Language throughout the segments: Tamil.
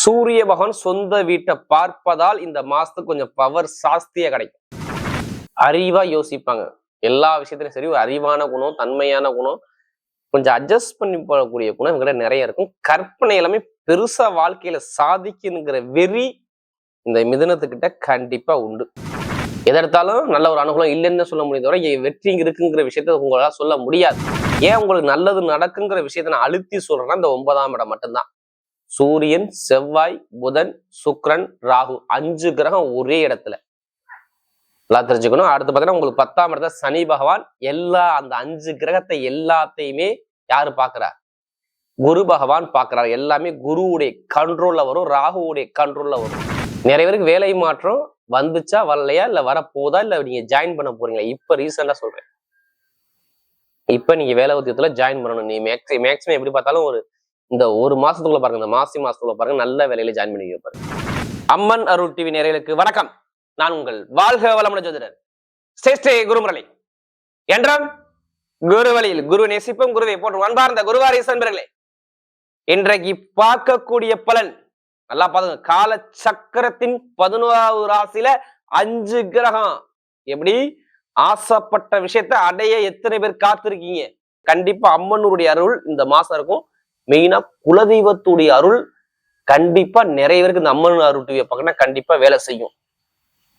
சூரிய பகவான் சொந்த வீட்டை பார்ப்பதால் இந்த மாசத்துக்கு கொஞ்சம் பவர் சாஸ்தியா கிடைக்கும். அறிவா யோசிப்பாங்க. எல்லா விஷயத்திலும் சரி ஒரு அறிவான குணம் தன்மையான குணம் கொஞ்சம் அட்ஜஸ்ட் பண்ணி போகக்கூடிய குணம் இவங்கிட்ட நிறைய இருக்கும். கற்பனை எல்லாமே பெருசா வாழ்க்கையில சாதிக்குங்கிற வெறி இந்த மிதனத்துக்கிட்ட கண்டிப்பா உண்டு. எதெடுத்தாலும் நல்ல ஒரு அனுகூலம் இல்லைன்னு சொல்ல முடியும் தவிர வெற்றி இருக்குங்கிற விஷயத்த உங்களால சொல்ல முடியாது. ஏன் உங்களுக்கு நல்லது நடக்குங்கிற விஷயத்த நான் அழுத்தி சொல்றேன்னா இந்த ஒன்பதாம் இடம் மட்டும்தான். சூரியன் செவ்வாய் புதன் சுக்ரன் ராகு அஞ்சு கிரகம் ஒரே இடத்துல. நல்லா தெரிஞ்சுக்கணும். அடுத்து பார்த்தீங்கன்னா உங்களுக்கு பத்தாம் இடத்துல சனி பகவான் எல்லா அந்த அஞ்சு கிரகத்தை எல்லாத்தையுமே யாரு பார்க்கறார்? குரு பகவான் பார்க்கறார். எல்லாமே குருவுடைய கண்ட்ரோல்ல வரும் ராகுவுடைய கண்ட்ரோல்ல வரும். நிறைய பேருக்கு வேலை மாற்றம் வந்துச்சா வரலையா இல்ல வரப்போதா இல்ல நீங்க ஜாயின் பண்ண போறீங்களா? இப்ப ரீசெண்டா சொல்றேன். இப்ப நீங்க வேலை உத்தியத்துல ஜாயின் பண்ணணும். நீ மேக்ஸி மேக்ஸிமம் எப்படி பார்த்தாலும் ஒரு இந்த ஒரு மாசத்துக்குள்ள பாருங்க இந்த மாசி மாசத்துக்குள்ள பாருங்க நல்ல வேலையில ஜாயின் பண்ணி பாருங்க. அம்மன் அருள் டிவி நேரலுக்கு வணக்கம். நான் உங்கள் வாழ்க வளமுடன் ஜோதிடர் ஸ்ரேஷ்டே குருமுரளி. என்றால் குரு வழியில் குரு நேசிப்பும் குருவை போட்டு அன்பார்ந்த குருவாரி இன்றைக்கு பார்க்கக்கூடிய பலன் நல்லா பாருங்க கால சக்கரத்தின் பதினோராவது ராசியில அஞ்சு கிரகம். எப்படி? ஆசைப்பட்ட விஷயத்த அடைய எத்தனை பேர் காத்திருக்கீங்க? கண்டிப்பா அம்மனுடைய அருள் இந்த மாசம் இருக்கும். மெயினா குலதெய்வத்துடைய அருள் கண்டிப்பா நிறைய பேருக்கு இந்த அம்மன் அருள் டிவியை பார்க்கணும் கண்டிப்பா வேலை செய்யும்.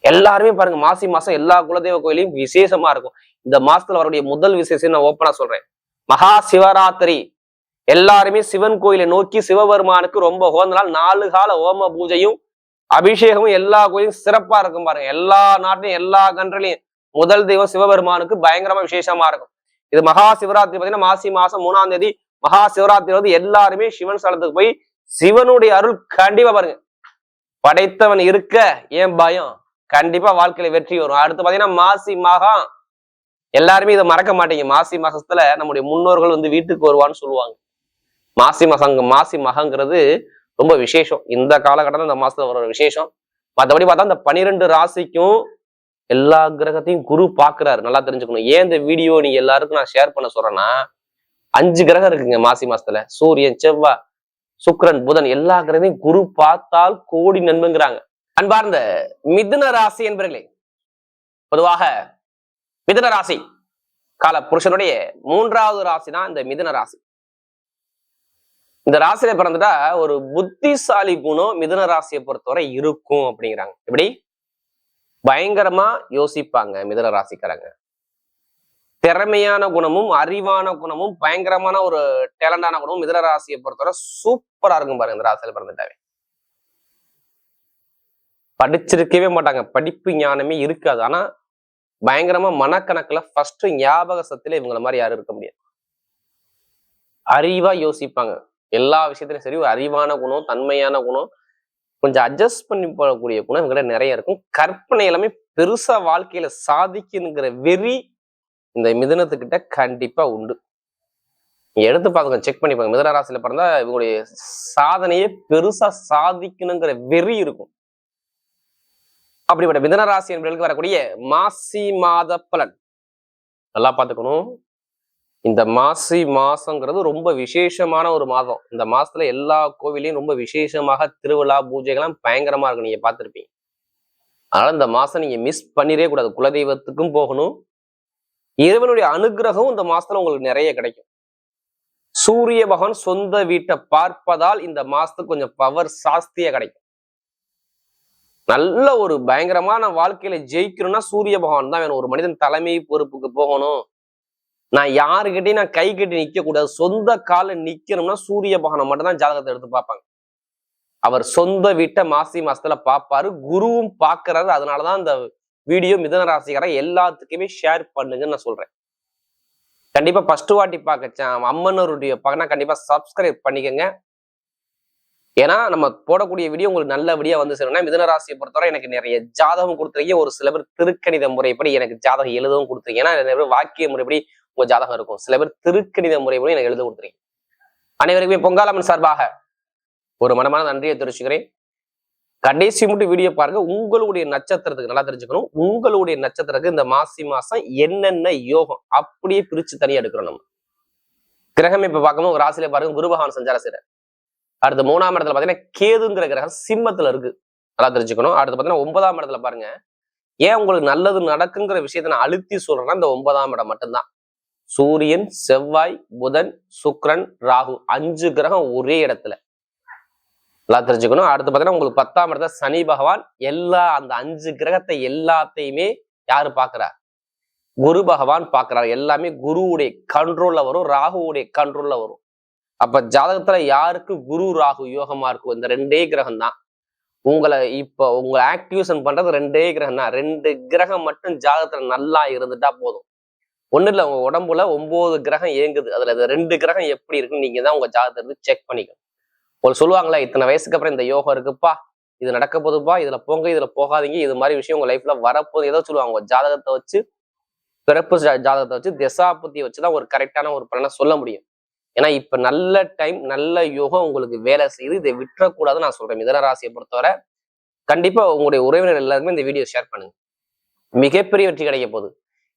எல்லாருமே பாருங்க மாசி மாசம் எல்லா குலதெய்வ கோயிலையும் விசேஷமா இருக்கும். இந்த மாசத்துல அவருடைய முதல் விசேஷம் நான் ஓப்பனா சொல்றேன். மகா சிவராத்திரி. எல்லாருமே சிவன் கோயிலை நோக்கி சிவபெருமானுக்கு ரொம்ப ஹோந்தனால் நாள். நாலு கால ஓம பூஜையும் அபிஷேகமும் எல்லா கோயிலும் சிறப்பா இருக்கும் பாருங்க. எல்லா நாட்டிலையும் எல்லா கண்ட்ரிலையும் முதல் தெய்வம் சிவபெருமானுக்கு பயங்கரமா விசேஷமா இருக்கும். இது மகா சிவராத்திரி பார்த்தீங்கன்னா மாசி மாசம் மூணாம் தேதி மகா சிவராத்திரி வந்து எல்லாருமே சிவன் ஸ்தலத்துக்கு போய் சிவனுடைய அருள் கண்டிப்பா பாருங்க. படைத்தவன் இருக்க ஏன் பயம்? கண்டிப்பா வாழ்க்கையில வெற்றி வரும். அடுத்து பாத்தீங்கன்னா மாசி மாகம். எல்லாருமே இதை மறக்க மாட்டீங்க. மாசி மாசத்துல நம்முடைய முன்னோர்கள் வந்து வீட்டுக்கு வருவான்னு சொல்லுவாங்க. மாசி மாசம் மாசி மகங்கிறது ரொம்ப விசேஷம். இந்த காலகட்டத்தில் இந்த மாசத்துல வர விசேஷம். மற்றபடி பார்த்தா இந்த பனிரெண்டு ராசிக்கும் எல்லா கிரகத்தையும் குரு பாக்குறாரு. நல்லா தெரிஞ்சுக்கணும். ஏன் இந்த வீடியோ நீங்க எல்லாருக்கும் நான் ஷேர் பண்ண சொல்றேன்னா அஞ்சு கிரகம் இருக்குங்க மாசி மாசத்துல. சூரியன் செவ்வாய் சுக்ரன் புதன் எல்லா கிரகத்தையும் குரு பார்த்தால் கோடி நண்புங்கிறாங்க அன்பார்ந்த மிதுன ராசி என்பர்களே பொதுவாக மிதுன ராசி கால புருஷனுடைய மூன்றாவது ராசி தான் இந்த மிதுன ராசி. இந்த ராசியில பிறந்துட்டா ஒரு புத்திசாலி குணம் மிதுன ராசியை பொறுத்தவரை இருக்கும் அப்படிங்கிறாங்க. எப்படி? பயங்கரமா யோசிப்பாங்க மிதுன ராசிக்காரங்க. திறமையான குணமும் அறிவான குணமும் பயங்கரமான ஒரு டேலண்டான குணமும் மிதன ராசியை பொறுத்தவரை சூப்பரா இருக்கும் பாருங்க இந்த ராசியில் பிறந்துட்டாவே. படிச்சிருக்கவே மாட்டாங்க. படிப்பு ஞானமே இருக்காது. ஆனா பயங்கரமா மனக்கணக்குல ஃபர்ஸ்ட் ஞாபக சத்துல இவங்கள மாதிரி யாரும் இருக்க முடியாது. அறிவா யோசிப்பாங்க. எல்லா விஷயத்திலும் சரி ஒரு அறிவான குணம் தன்மையான குணம் கொஞ்சம் அட்ஜஸ்ட் பண்ணி போகக்கூடிய குணம் இவங்கிட்ட நிறைய இருக்கும். கற்பனை எல்லாமே பெருசா வாழ்க்கையில சாதிக்குங்கிற வெறி இந்த மிதுனத்துக்கிட்ட கண்டிப்பா உண்டு. எடுத்து பாருங்க செக் பண்ணி பாருங்க. மிதுன ராசியில பிறந்தா இவங்களுடைய சாதனையே பெருசா சாதிக்கணுங்கிற வெறி இருக்கும். அப்படிப்பட்ட மிதன ராசி என்பவர்களுக்கு வரக்கூடிய மாசி மாத பலன். நல்லா பார்த்துக்கணும். இந்த மாசி மாசங்கிறது ரொம்ப விசேஷமான ஒரு மாதம். இந்த மாசத்துல எல்லா கோவிலையும் ரொம்ப விசேஷமாக திருவிழா பூஜைகள்லாம் பயங்கரமா இருக்கும். நீங்க பார்த்துருப்பீங்க. அதனால இந்த மாசம் நீங்க மிஸ் பண்ணிடவே கூடாது. குலதெய்வத்துக்கும் போகணும். இறைவனுடைய அனுகிரகம் இந்த மாசத்துல உங்களுக்கு நிறைய கிடைக்கும். சூரிய பகவான் சொந்த வீட்டை பார்ப்பதால் இந்த மாசத்துக்கு கொஞ்சம் பவர் சாஸ்தியா கிடைக்கும். நல்ல ஒரு பயங்கரமான வாழ்க்கையில ஜெயிக்கணும்னா சூரிய பகவான் தான் வேணும். ஒரு மனிதன் தலைமை பொறுப்புக்கு போகணும். நான் யாருக்கிட்டையும் நான் கை கட்டி நிக்க கூடாது. சொந்த கால நிக்கணும்னா சூரிய பகவானை மட்டும் தான் ஜாதகத்தை எடுத்து பார்ப்பாங்க. அவர் சொந்த வீட்டை மாசி மாசத்துல பார்ப்பாரு. குருவும் பார்க்கறாரு. அதனாலதான் இந்த வீடியோ மிதன ராசிக்காரன் எல்லாத்துக்குமே ஷேர் பண்ணுங்கன்னு நான் சொல்றேன். கண்டிப்பா ஃபர்ஸ்ட் வாட்டி பார்க்க அம்மனருடைய பார்க்கனா கண்டிப்பா சப்ஸ்கிரைப் பண்ணிக்கோங்க. ஏன்னா நம்ம போடக்கூடிய வீடியோ உங்களுக்கு நல்லபடியா வந்து சேரணும்னா மிதன ராசியை பொறுத்தவரை எனக்கு நிறைய ஜாதகம் கொடுத்துருக்கீங்க. ஒரு சில பேர் திருக்கணித முறைப்படி எனக்கு ஜாதகம் எழுதவும் கொடுத்துருக்கீங்க. ஏன்னா நிறைய பேர் வாக்கிய முறைப்படி உங்க ஜாதகம் இருக்கும். சில பேர் திருக்கணித முறைப்படி எனக்கு எழுத கொடுத்துருக்கீங்க. அனைவருக்குமே பொங்காலம்மன் சார்பாக ஒரு மனமான நன்றியை தெரிவிச்சுக்கிறேன். கடைசி மட்டும் வீடியோ பாருங்க. உங்களுடைய நட்சத்திரத்துக்கு நல்லா தெரிஞ்சுக்கணும். உங்களுடைய நட்சத்திரத்துக்கு இந்த மாசி மாசம் என்னென்ன யோகம் அப்படியே பிரிச்சு தனியா எடுக்கிறோம் நம்ம. கிரகம் இப்ப பார்க்கும்போது ஒரு ராசியில பாருங்க. குருபகான் சஞ்சார செய்யறார் அடுத்து மூணாம் இடத்துல பாத்தீங்கன்னா கேதுங்கிற கிரகம் சிம்மத்துல இருக்கு. நல்லா தெரிஞ்சுக்கணும். அடுத்து பாத்தீங்கன்னா ஒன்பதாம் இடத்துல பாருங்க. ஏன் உங்களுக்கு நல்லது நடக்குங்கிற விஷயத்த நான் அழுத்தி சொல்றேன்னா இந்த ஒன்பதாம் இடம் மட்டும்தான். சூரியன் செவ்வாய் புதன் சுக்ரன் ராகு அஞ்சு கிரகம் ஒரே இடத்துல. நல்லா தெரிஞ்சுக்கணும். அடுத்து பாத்தீங்கன்னா உங்களுக்கு பத்தாம் இடத்த சனி பகவான் எல்லா அந்த அஞ்சு கிரகத்தை எல்லாத்தையுமே யாரு பாக்குறார்? குரு பகவான் பாக்குறாரு. எல்லாமே குருவுடைய கண்ட்ரோல்ல வரும் ராகுவுடைய கண்ட்ரோல்ல வரும். அப்ப ஜாதகத்துல யாருக்கு குரு ராகு யோகமா இருக்கும் இந்த ரெண்டே கிரகம் தான் உங்களை இப்ப உங்க ஆக்டிவேஷன் பண்றது ரெண்டே கிரகம் தான் ரெண்டு கிரகம் மட்டும் ஜாதகத்துல நல்லா இருந்துட்டா போதும். ஒன்றும் இல்ல உங்க உடம்புல ஒன்பது கிரகம் இயங்குது. அதுல இந்த ரெண்டு கிரகம் எப்படி இருக்குன்னு நீங்க தான் உங்க ஜாதகத்தை செக் பண்ணிக்கணும். உங்களுக்கு சொல்லுவாங்களே இத்தனை வயசுக்கு அப்புறம் இந்த யோகம் இருக்குப்பா இது நடக்க போதுப்பா இதுல போங்க இதுல போகாதீங்க இது மாதிரி விஷயம் உங்க லைஃப்ல வரப்போகுது. ஏதோ சொல்லுவாங்க உங்க ஜாதகத்தை வச்சு பிறப்பு ஜாதகத்தை வச்சு திசாபுத்தியை வச்சுதான் ஒரு கரெக்டான ஒரு பலனை சொல்ல முடியும். ஏன்னா இப்ப நல்ல டைம் நல்ல யோகம் உங்களுக்கு வேலை செய்யுது. இதை விட்டுறக்கூடாதுன்னு நான் சொல்றேன். மிதன ராசியை பொறுத்தவரை கண்டிப்பா உங்களுடைய உறவினர் எல்லாருமே இந்த வீடியோ ஷேர் பண்ணுங்க. மிகப்பெரிய வெற்றி கிடைக்க போகுது.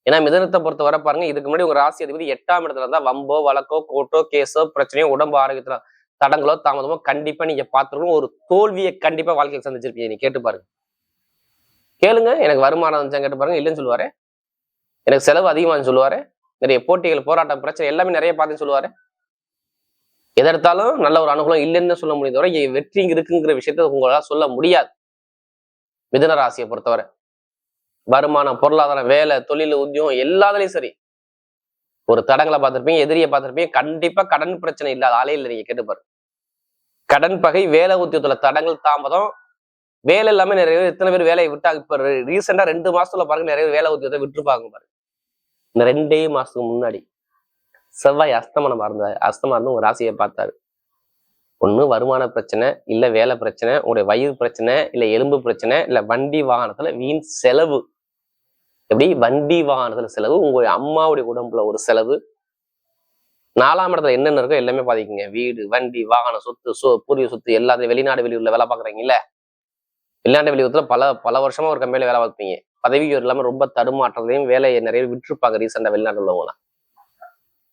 ஏன்னா மிதனத்தை பொறுத்தவரை பாருங்க இதுக்கு முன்னாடி உங்க ராசி அதிபதி எட்டாம் இடத்துல இருந்தா வம்போ வழக்கோ கோட்டோ கேஸோ பிரச்சனையோ உடம்பு ஆரோக்கியத்துல தடங்களோ தாமதமோ கண்டிப்பா நீங்க பார்த்துருக்கணும். ஒரு தோல்வியை கண்டிப்பா வாழ்க்கையில் சந்திச்சிருப்பீங்க. நீ கேட்டு பாருங்க. கேளுங்க. எனக்கு வருமானம் வந்துச்சா கேட்டு பாருங்க. இல்லைன்னு சொல்லுவாரு. எனக்கு செலவு அதிகமானு சொல்லுவாரு. நிறைய போட்டிகள் போராட்டம் பிரச்சனை எல்லாமே நிறைய பார்த்துன்னு சொல்லுவாரு. எதெடுத்தாலும் நல்ல ஒரு அனுகூலம் இல்லைன்னு சொல்ல முடியும் தவிர வெற்றி இங்க இருக்குங்கிற விஷயத்த உங்களால சொல்ல முடியாது. மிதன ராசியை பொறுத்தவரை. வருமானம் பொருளாதாரம் வேலை தொழில் உத்தியோகம் எல்லாத்துலயும் சரி. ஒரு தடங்களை பார்த்துருப்பீங்க எதிரியை பார்த்துருப்பீங்க. கண்டிப்பா கடன் பிரச்சனை இல்லாத ஆளே இல்லை நீங்க கேட்டுப்பாரு கடன் பகை வேலை உத்தியோகத்துல தடங்கள் தாமதம். வேலை இல்லாமல் நிறைய பேர் எத்தனை பேர் வேலையை விட்டாங்க? இப்போ ரீசெண்டாக ரெண்டு மாசத்துல பாருங்க நிறைய பேர் வேலை உத்தியோகத்தை விட்டுருப்பாங்க பாருங்க இந்த ரெண்டே மாசத்துக்கு முன்னாடி செவ்வாய் அஸ்தமனம் இருந்த அஸ்தமா இருந்து உங்க ராசியை பார்த்தாரு. ஒன்று வருமான பிரச்சனை இல்லை வேலை பிரச்சனை உங்களுடைய வயிறு பிரச்சனை இல்லை எலும்பு பிரச்சனை இல்லை வண்டி வாகனத்துல வீண் செலவு. எப்படி? வண்டி வாகனத்துல செலவு உங்களுடைய அம்மாவுடைய உடம்புல ஒரு செலவு. நாலாம் இடத்துல என்னென்ன இருக்கோ எல்லாமே பாதிக்குங்க. வீடு வண்டி வாகனம் சொத்து சோ பூர்வீக சொத்து எல்லாத்தையும் வெளிநாடு வெளியூர்ல வேலை பார்க்குறீங்கல்ல? வெளிநாட்டு வெளியூரத்துல பல பல வருஷமா ஒரு கம்பெனில வேலை பார்ப்பீங்க பதவி இல்லாம ரொம்ப தடுமாற்றத்தையும் வேலையை நிறைய விட்டுருப்பாங்க ரீசெண்டா வெளிநாட்டு உள்ளவங்களாம்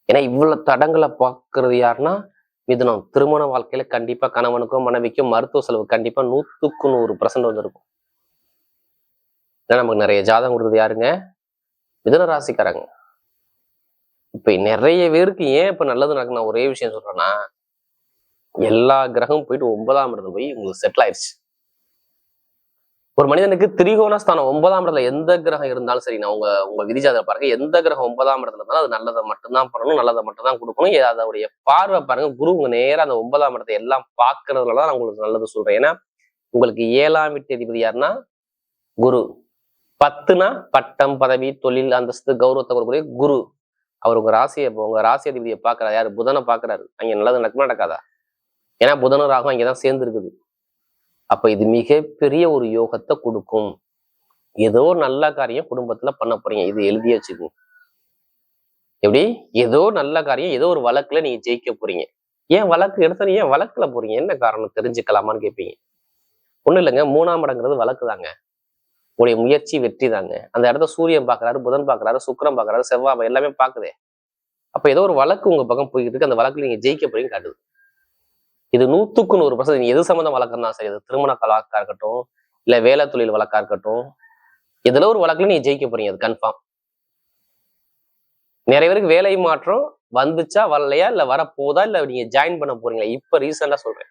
ஏன்னா இவ்வளவு தடங்களை பார்க்கறது யாருன்னா மிதுனம். திருமண வாழ்க்கையில கண்டிப்பா கணவனுக்கும் மனைவிக்கும் மருத்துவ செலவு கண்டிப்பா நூத்துக்கு நூறு பர்சன்ட் வந்திருக்கும். ஏன்னா நமக்கு நிறைய ஜாதகம் கொடுத்தது யாருங்க? மிதுன ராசிக்காரங்க. இப்ப நிறைய பேருக்கு ஏன் இப்ப நல்லது நடக்கு நான் ஒரே விஷயம் சொல்றேன்னா எல்லா கிரகமும் போயிட்டு ஒன்பதாம் இடத்துல போய் உங்களுக்கு செட்டில் ஆயிடுச்சு ஒரு மனிதனுக்கு திரிகோண ஸ்தானம் ஒன்பதாம் இடத்துல எந்த கிரகம் இருந்தாலும் சரி நான் உங்க உங்க விதிஜாதகம் பாருங்க. எந்த கிரகம் ஒன்பதாம் இடத்துல இருந்தாலும் அது நல்லதை மட்டும்தான் பண்ணணும் நல்லதை மட்டும் தான் கொடுக்கணும் அதோடைய பார்வை பாருங்க குரு உங்க நேரா அந்த ஒன்பதாம் இடத்தை எல்லாம் பார்க்கறதுனால தான் நான் உங்களுக்கு நல்லது சொல்றேன். ஏன்னா உங்களுக்கு ஏழாம் வீட்டு அதிபதி யாருன்னா? குரு. பத்துனா பட்டம் பதவி தொழில் அந்தஸ்து கௌரவத்தை கொடுக்கக்கூடிய குரு. அவர் உங்க ராசியை உங்க ராசி அதிபதியை பார்க்குறாரு. யாரு? புதனை பார்க்குறாரு. அங்க நல்லது நடக்குமா நடக்காதா? ஏன்னா புதனும் ராகும் அங்கதான் தான் சேர்ந்துருக்குது. அப்ப இது மிகப்பெரிய ஒரு யோகத்தை கொடுக்கும். ஏதோ நல்ல காரியம் குடும்பத்துல பண்ண போறீங்க. இது எழுதி வச்சுக்கோங்க. எப்படி? ஏதோ நல்ல காரியம் ஏதோ ஒரு வழக்குல நீங்க ஜெயிக்க போறீங்க. ஏன் வழக்கு எடுத்தா ஏன் வழக்குல போறீங்க? என்ன காரணம்? தெரிஞ்சுக்கலாமான்னு கேட்பீங்க ஒண்ணும் இல்லைங்க. மூணாம் இடங்கிறது வழக்கு தாங்க உடைய முயற்சி வெற்றி தாங்க. அந்த இடத்த சூரியன் பாக்குறாரு புதன் பாக்குறாரு சுக்கரம் பாக்குறாரு செவ்வாய் எல்லாமே பாக்குதே. அப்ப ஏதோ ஒரு வழக்கு உங்க பக்கம் போய்கிட்டு இருக்கு. அந்த வழக்குல நீங்க ஜெயிக்க போறீங்க காட்டுது. இது நூத்துக்கு நூறு பர்சன்ட் நீங்க எது சம்மந்தம் வழக்கம் தான் சரி அது திருமண வழக்காக இருக்கட்டும் இல்ல வேலை தொழில் வழக்கா இருக்கட்டும் இதுல ஒரு வழக்குல நீங்க ஜெயிக்க போறீங்க? அது கன்ஃபார்ம் நிறைய பேருக்கு வேலை மாற்றம் வந்துச்சா வரலையா இல்ல வரப்போதா இல்ல நீங்க ஜாயின் பண்ண போறீங்களா? இப்ப ரீசெண்டாக சொல்றேன்.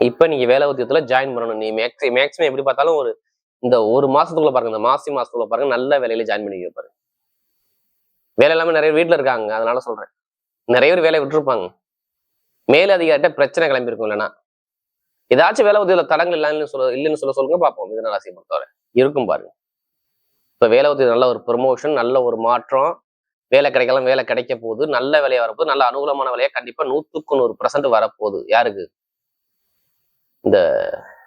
இப்ப நீங்க வேலை உத்தியத்தில் ஜாயின் பண்ணணும். நீ மேக்ஸி மேக்ஸிமம் எப்படி பார்த்தாலும் ஒரு இந்த ஒரு மாசத்துக்குள்ள பாருங்க இந்த மாசி மாசத்துக்குள்ள பாருங்க நல்ல வேலையில ஜாயின் பண்ணி பாருங்க. வேலை இல்லாம நிறைய வீட்டுல இருக்காங்க அதனால சொல்றேன். நிறைய பேர் வேலையை விட்டுருப்பாங்க. மேல் அதிகாரிட்ட பிரச்சனை கிளம்பியிருக்கும் இல்லைன்னா. ஏதாச்சும் வேலை உதவியில தடங்கள் இல்லைன்னு சொல்ல இல்லைன்னு சொல்ல சொல்லுங்க பார்ப்போம். மிதன ராசியை பொறுத்தவரை. இருக்கும் பாருங்க. இப்ப வேலை உதவி நல்ல ஒரு ப்ரொமோஷன் நல்ல ஒரு மாற்றம். வேலை கிடைக்கலாம் வேலை கிடைக்க போகுது. நல்ல வேலையா வரப்போகுது. நல்ல அனுகூலமான வேலையா கண்டிப்பா நூத்துக்கு நூறு பர்சன்ட் வரப்போகுது. யாருக்கு? இந்த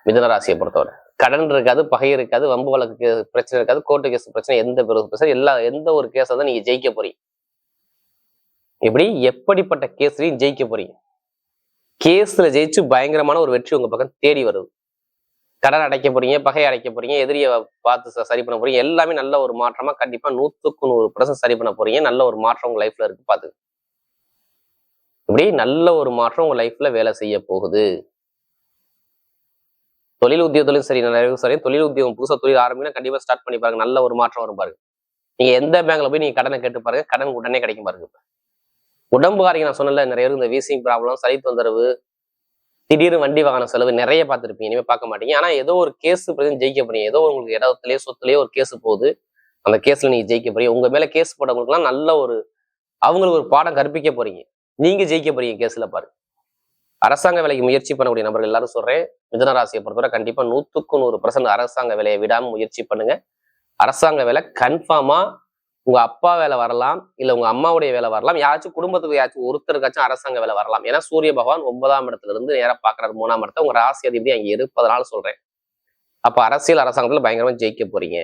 மிதன ராசியை பொறுத்தவரை. கடன் இருக்காது பகை இருக்காது வம்பு வழக்கு பிரச்சனை இருக்காது கோர்ட்டு கேஸ் பிரச்சனை எந்த பெரு பிரச்சனை எல்லா எந்த ஒரு கேஸை தான் நீங்க ஜெயிக்க போறீங்க. இப்படி எப்படிப்பட்ட கேஸ்லையும் ஜெயிக்க போறீங்க. கேஸ்ல ஜெயிச்சு பயங்கரமான ஒரு வெற்றி உங்க பக்கம் தேடி வருது. கடன் அடைக்க போறீங்க பகை அடைக்க போறீங்க எதிரியை பார்த்து சரி பண்ண போறீங்க எல்லாமே நல்ல ஒரு மாற்றமா கண்டிப்பா நூத்துக்கு நூறு பர்சன்ட் சரி பண்ண போறீங்க நல்ல ஒரு மாற்றம் உங்க லைஃப்ல இருக்கு பாத்து இப்படி நல்ல ஒரு மாற்றம் உங்க லைஃப்ல வேலை செய்ய போகுது. தொழில் உத்தியோகத்திலும் சரி நிறைய சரி தொழில் உத்தியோகம் புதுசாக தொழில் ஆரம்பினா கண்டிப்பாக ஸ்டார்ட் பண்ணி பாருங்க. நல்ல ஒரு மாற்றம் வரும் பாருங்க. நீங்க எந்த பேங்க்ல போய் நீங்க கடனை கேட்டு பாருங்க. கடன் உடனே கிடைக்கும் பாருங்க இப்ப. உடம்பு காரியம் நான் சொன்னல நிறைய பேருக்கு இந்த வீசிங் ப்ராப்ளம் சளி தொந்தரவு திடீர்னு வண்டி வாகன செலவு நிறைய பார்த்துருப்பீங்க. இனிமே பார்க்க மாட்டீங்க. ஆனா ஏதோ ஒரு கேஸ் பிரச்சனை ஜெயிக்க போறீங்க. ஏதோ உங்களுக்கு இடத்துலயே சொத்துலயே ஒரு கேஸ் போகுது. அந்த கேஸ்ல நீங்க ஜெயிக்க போறீங்க. உங்க மேல கேஸ் போட்டவங்களுக்குலாம் நல்ல ஒரு அவங்களுக்கு ஒரு பாடம் கற்பிக்க போறீங்க. நீங்க ஜெயிக்க போறீங்க கேஸ்ல பாருங்க. அரசாங்க வேலைக்கு முயற்சி பண்ணக்கூடிய நபர்கள் எல்லாரும் சொல்றேன். மிதனராசியை பொறுத்தவரை கண்டிப்பா நூத்துக்கு நூறு பர்சன்ட் அரசாங்க வேலையை விடாம முயற்சி பண்ணுங்க. அரசாங்க வேலை கன்ஃபார்மா உங்க அப்பா வேலை வரலாம் இல்ல உங்க அம்மாவுடைய வேலை வரலாம் யாராச்சும் குடும்பத்துக்கு யாராச்சும் ஒருத்தருக்காச்சும் அரசாங்க வேலை வரலாம். ஏன்னா சூரிய பகவான் ஒன்பதாம் இடத்துல இருந்து நேரம் பாக்குறாரு மூணாம் இடத்த. உங்க ராசி அதிபதி அங்க இருப்பதனால சொல்றேன். அப்ப அரசியல் அரசாங்கத்துல பயங்கரமா ஜெயிக்க போறீங்க.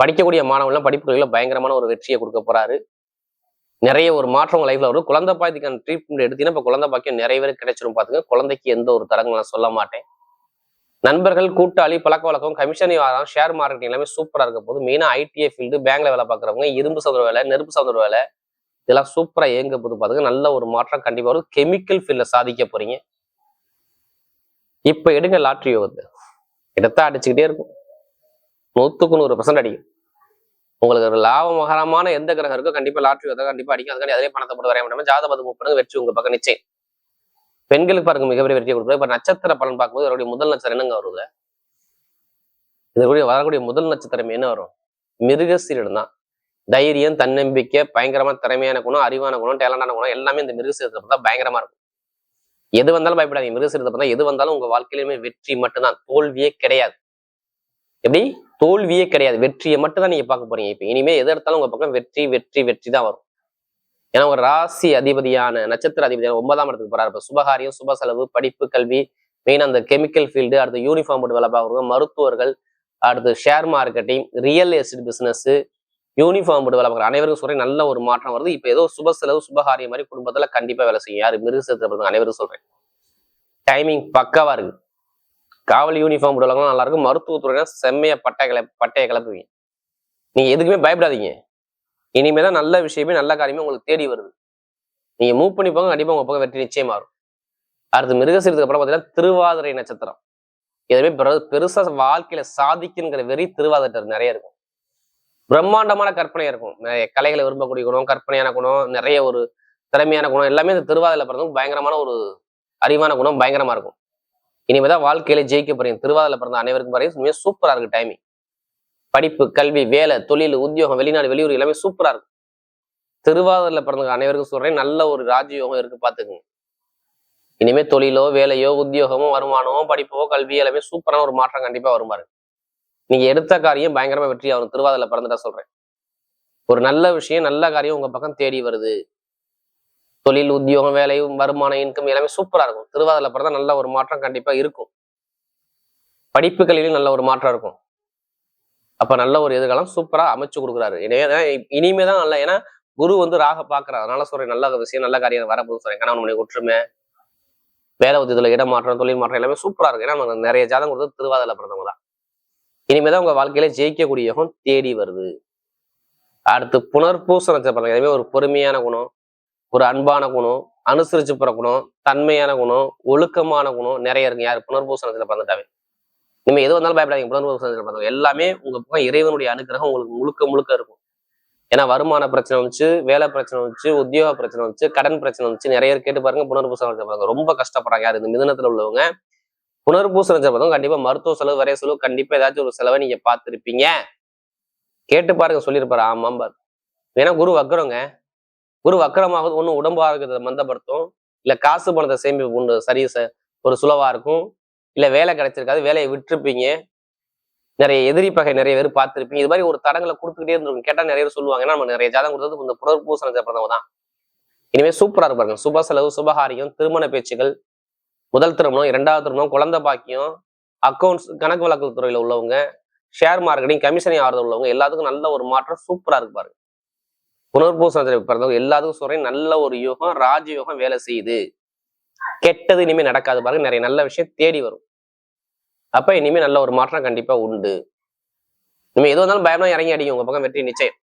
படிக்கக்கூடிய மாணவர்கள் படிப்புகளில பயங்கரமான ஒரு வெற்றியை கொடுக்க போறாரு. நிறைய ஒரு மாற்றம் லைஃப்ல வரும். குழந்தை பாக்கியத்துக்கான ட்ரீட்மெண்ட் எடுத்தீங்கன்னா இப்ப குழந்தை பாக்கியம் நிறைய பேர் கிடைச்சிரும் பாத்துங்க குழந்தைக்கு எந்த ஒரு தரங்களும் நான் சொல்ல மாட்டேன். நண்பர்கள் கூட்டாளி பழக்க வழக்கம் கமிஷன் வாரம் ஷேர் மார்க்கெட் எல்லாமே சூப்பரா இருக்க போது மெயினா ஐடிஐ ஃபீல்டு பேங்க்ல வேலை பார்க்குறவங்க இரும்பு சதுர வேலை நெருப்பு சதுர வேலை இதெல்லாம் சூப்பரா இயங்க போது பாத்துங்க நல்ல ஒரு மாற்றம் கண்டிப்பா வரும். கெமிக்கல் ஃபீல்ட்ல சாதிக்க போறீங்க. இப்ப எடுங்க லாட்ரி யோகத்தை. எடுத்தா அடிச்சுக்கிட்டே இருக்கும். நூத்துக்கு நூறு பர்சன்ட் அடிக்கும். உங்களுக்கு ஒரு லாபகரமான எந்த கிரகம் இருக்கோ கண்டிப்பா லாட்ரி யோகத்தை கண்டிப்பா அடிக்கும். அதுக்காண்டி அதே பணத்தை போட்டு வரைய முடியாம ஜாதபது முப்பது வெற்றி உங்க பக்கம் நிச்சயம். பெண்களுக்கு பாருங்க மிகப்பெரிய வெற்றியை கொடுக்குறது இப்ப நட்சத்திர பலன் பார்க்கும்போது அவருடைய முதல் நட்சத்திரம் என்னங்க வருது இதற்குரிய வரக்கூடிய முதல் நட்சத்திரம் என்ன வரும்? மிருகசீரிடம் தான். தைரியம் தன்னம்பிக்கை பயங்கரமா திறமையான குணம் அறிவான குணம் டேலண்டான குணம் எல்லாமே இந்த மிருகசீரத்தை பார்த்தா பயங்கரமா இருக்கும். எது வந்தாலும் பயப்படாதீங்க. மிருகசீரத்தை பார்த்தா எது வந்தாலும் உங்க வாழ்க்கையிலுமே வெற்றி மட்டும்தான். தோல்வியே கிடையாது. எப்படி? தோல்வியே கிடையாது. வெற்றியை மட்டும் தான் நீங்க பார்க்க போறீங்க. இப்ப இனிமே எது எடுத்தாலும் உங்க பக்கம் வெற்றி வெற்றி வெற்றி தான் வரும். ஏன்னா ஒரு ராசி அதிபதியான நட்சத்திர அதிபதியான ஒன்பதாம் இடத்துக்கு போறாரு. இப்ப சுபகாரியம் சுப செலவு படிப்பு கல்வி மெயின் அந்த கெமிக்கல் ஃபீல்டு அடுத்து யூனிஃபார்ம் போட்டு வேலை பார்க்குறவங்க மருத்துவர்கள் அடுத்து share marketing real estate business uniform போட்டு வேலை பார்க்குற அனைவருக்கும் சொல்றேன் நல்ல ஒரு மாற்றம் வருது. இப்போ ஏதோ சுப செலவு சுபகாரியம் மாதிரி குடும்பத்துல கண்டிப்பா வேலை செய்யும். யாரு? மிருகசத்துல அனைவரும் சொல்றேன். டைமிங் பக்காவாக இருக்கு. காவல் யூனிஃபார்ம் போடுவாங்க நல்லா இருக்கும் மருத்துவத்துறையில செம்மைய பட்டை கிள பட்டையை கிளப்புவீங்க. நீங்க எதுக்குமே பயப்படாதீங்க. இனிமே தான் நல்ல விஷயமே நல்ல காரியமே உங்களுக்கு தேடி வருது. நீங்க மூவ் பண்ணி போங்க கண்டிப்பா உங்க பக்கம் வெற்றி நிச்சயமா வரும். அடுத்து மிருகசீரத்துக்கு அப்புறம் பாத்தீங்கன்னா திருவாதிரை நட்சத்திரம். எதுவுமே பெருசா வாழ்க்கையில சாதிக்குங்கிற வெறி திருவாதிரை நிறைய இருக்கும். பிரம்மாண்டமான கற்பனை இருக்கும். நிறைய கலைகளை விரும்பக்கூடிய குணம் கற்பனையான குணம் நிறைய ஒரு திறமையான குணம் எல்லாமே இந்த திருவாதிரை பிறந்தவங்க பயங்கரமான ஒரு அறிவான குணம் பயங்கரமா இருக்கும். இனிமேதான் வாழ்க்கையில ஜெயிக்க போறீங்க. திருவாதிரை பிறந்த அனைவருக்கும் பாருங்க. சூப்பரா இருக்கு டைமிங் படிப்பு கல்வி வேலை தொழில் உத்தியோகம் வெளிநாடு வெளியூர் எல்லாமே சூப்பரா இருக்கும் திருவாதிரையில பிறந்த அனைவருக்கும் சொல்றேன் நல்ல ஒரு ராஜயோகம் இருக்கு பாத்துக்கோங்க. இனிமே தொழிலோ வேலையோ உத்தியோகமோ வருமானமோ படிப்போ கல்வி எல்லாமே சூப்பரான ஒரு மாற்றம் கண்டிப்பா வருமாறு நீங்க எடுத்த காரியம் பயங்கரமா வெற்றி ஆகும் திருவாதிரையில பிறந்துட்டா சொல்றேன். ஒரு நல்ல விஷயம் நல்ல காரியம் உங்க பக்கம் தேடி வருது. தொழில் உத்தியோகம் வேலையும் வருமானம் இன்கம் எல்லாமே சூப்பரா இருக்கும். திருவாதிரையில பிறந்தா நல்ல ஒரு மாற்றம் கண்டிப்பா இருக்கும். படிப்பு நல்ல ஒரு மாற்றம் இருக்கும். அப்ப நல்ல ஒரு எதிர்காலம் சூப்பரா அமைச்சு கொடுக்குறாரு. இனிமே தான் நல்ல ஏன்னா குரு வந்து ராக பாக்குறாரு அதனால சொல்றேன் நல்ல விஷயம் நல்ல காரியம் வரப்போகுது சொல்றேன். கணவன் மணி ஒற்றுமை வேலை உத்தியத்தில் இடமாற்றம் தொழில் மாற்றம் எல்லாமே சூப்பரா இருக்கு ஏன்னா நம்ம நிறைய ஜாதகம் கொடுத்தது திருவாதிரை பிறந்தவங்க தான். இனிமேதான் உங்க வாழ்க்கையில ஜெயிக்கக்கூடிய யோகம் தேடி வருது. அடுத்து புனர்பூச நட்சத்திரம். எனவே ஒரு பொறுமையான குணம். ஒரு அன்பான குணம் அனுசரிச்சு பிறக்கணும் குணம் தன்மையான குணம் ஒழுக்கமான குணம் நிறைய இருக்கு. யார்? புனர்பூசணத்துல நட்சத்திரம் பிறந்துட்டாவே எது வந்தாலும் பயப்படாதீங்க. புனர்பூசணத்துல நட்சத்திரம் பிறந்தவங்க எல்லாமே உங்க பக்கம் இறைவனுடைய அனுகிரகம் உங்களுக்கு முழுக்க முழுக்க இருக்கும். ஏன்னா வருமான பிரச்சனை வந்துச்சு வேலை பிரச்சனை வந்துச்சு உத்தியோக பிரச்சனை வந்துச்சு கடன் பிரச்சனை வந்துச்சு. நிறைய கேட்டு பாருங்க புனர்பூசணத்துல நட்சத்திரம் பிறந்தவங்க ரொம்ப கஷ்டப்படுறாங்க. யார்? இந்த மிதனத்துல உள்ளவங்க. புனர்பூச நட்சத்திரம் கண்டிப்பா மருத்துவ செலவு வரைய செலவு கண்டிப்பா ஏதாச்சும் ஒரு செலவை நீங்க பார்த்திருப்பீங்க. கேட்டு பாருங்க சொல்லியிருப்பாரு. ஆமாம் பாரு ஏன்னா குரு வக்கரங்க குரு வக்கரமாகுது ஒன்றும் உடம்பு ஆரோக்கியத்தை மந்தப்படுத்தும். இல்லை காசு பணத்தை சேமிப்பு ஒன்று சரி ஒரு சுலவா இருக்கும். இல்லை வேலை கிடைச்சிருக்காது வேலையை விட்டுருப்பீங்க. நிறைய எதிரி பகை நிறைய பேர் பார்த்திருப்பீங்க. இது மாதிரி ஒரு தடங்களை கொடுத்துக்கிட்டே இருந்திருக்கும். கேட்டால் நிறைய பேர் சொல்லுவாங்க ஏன்னா நம்ம நிறைய ஜாதகம் கொடுத்தது இந்த புனர்பூச நட்சத்திரம் தான். இனிமே சூப்பரா இருப்பாருங்க சுப செலவு சுபகாரியம் திருமண பேச்சுகள் முதல் திருமணம் இரண்டாவது திருமணம் குழந்தை பாக்கியம் அக்கௌண்ட்ஸ் கணக்கு வழக்கு துறையில உள்ளவங்க ஷேர் மார்க்கெட்டிங் கமிஷனை ஆறுதல் உள்ளவங்க எல்லாத்துக்கும் நல்ல ஒரு மாற்றம் சூப்பரா இருப்பாரு புனர்பூச நட்சத்திரம் பிறந்தவங்க எல்லாத்துக்கும் சொல்றேன் நல்ல ஒரு யோகம் ராஜயோகம் வேலை செய்யுது. கெட்டது இனிமே நடக்காது பாருங்க நிறைய நல்ல விஷயம் தேடி வரும். அப்ப இனிமே நல்ல ஒரு மாற்றம் கண்டிப்பா உண்டு. இனிமே எது வந்தாலும் பயம்லாம் இறங்கி அடிக்கும் உங்க பக்கம் வெற்றி நிச்சயம்.